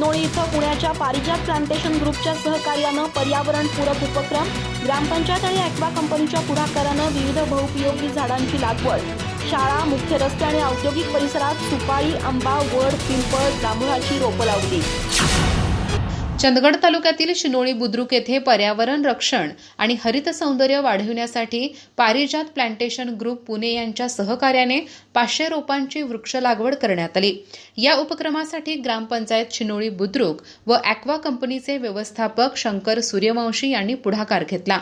शिनोळी इथं पुण्याच्या पारिजात प्लांटेशन ग्रुपच्या सहकार्यानं पर्यावरणपूरक उपक्रम ग्रामपंचायत आणि ॲक्वा कंपनीच्या पुढाकारानं विविध बहुपयोगी झाडांची लागवड. शाळा मुख्य रस्ते आणि औद्योगिक परिसरात सुपारी आंबा वड पिंपळ जांभळाची रोपं लावली. चंदगड तालुक्यातील शिनोळी बुद्रुक येथे पर्यावरण रक्षण आणि हरित सौंदर्य वाढविण्यासाठी पारिजात प्लांटेशन ग्रुप पुणे यांच्या सहकार्याने पाचशे रोपांची वृक्ष लागवड करण्यात आली. या उपक्रमासाठी ग्रामपंचायत शिनोळी बुद्रुक व ॲक्वा कंपनीचे व्यवस्थापक शंकर सूर्यवंशी यांनी पुढाकार घेतला.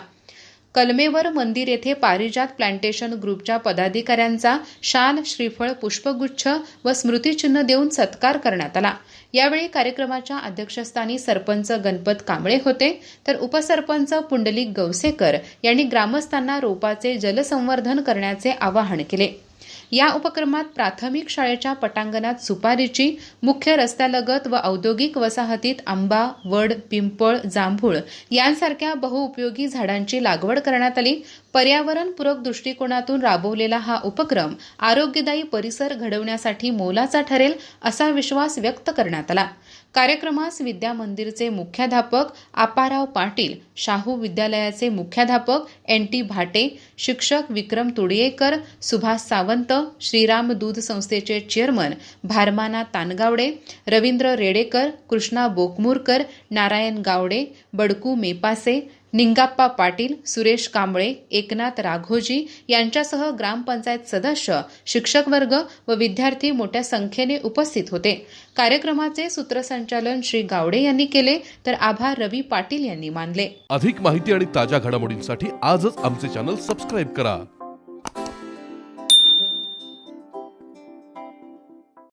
कलमेवर मंदिर येथे पारिजात प्लांटेशन ग्रुपच्या पदाधिकाऱ्यांचा शाल श्रीफळ पुष्पगुच्छ व स्मृतिचिन्ह देऊन सत्कार करण्यात आला. यावेळी कार्यक्रमाच्या अध्यक्षस्थानी सरपंच गणपत कांबळे होते. तर उपसरपंच पुंडलिक गवसेकर यांनी ग्रामस्थांना रोपाचे जलसंवर्धन करण्याचे आवाहन केले. या उपक्रमात प्राथमिक शाळेच्या पटांगणात सुपारीची मुख्य रस्त्यालगत व औद्योगिक वसाहतीत आंबा वड पिंपळ जांभूळ यांसारख्या बहुउपयोगी झाडांची लागवड करण्यात आली. पर्यावरणपूरक दृष्टिकोनातून राबवलेला हा उपक्रम आरोग्यदायी परिसर घडवण्यासाठी मोलाचा ठरेल असा विश्वास व्यक्त करण्यात आला. कार्यक्रमास विद्या मंदिरचे मुख्याध्यापक आपाराव पाटील शाहू विद्यालयाचे मुख्याध्यापक एन टी भाटे शिक्षक विक्रम तुडियेकर सुभाष सावंत श्रीराम दूध संस्थेचे चेअरमन भारमाना तानगावडे रवींद्र रेडेकर कृष्णा बोकमूरकर नारायण गावडे बडकू मेपासे निंगाप्पा पाटील सुरेश कांबळे एकनाथ राघोजी यांच्यासह ग्रामपंचायत सदस्य शिक्षक वर्ग व विद्यार्थी मोठ्या संख्येने उपस्थित होते. कार्यक्रमाचे सूत्रसंचालन श्री गावडे यांनी केले तर आभार रवी पाटील यांनी मानले. अधिक माहिती आणि ताज्या घडामोडींसाठी आजच आमचे चॅनल सबस्क्राईब करा.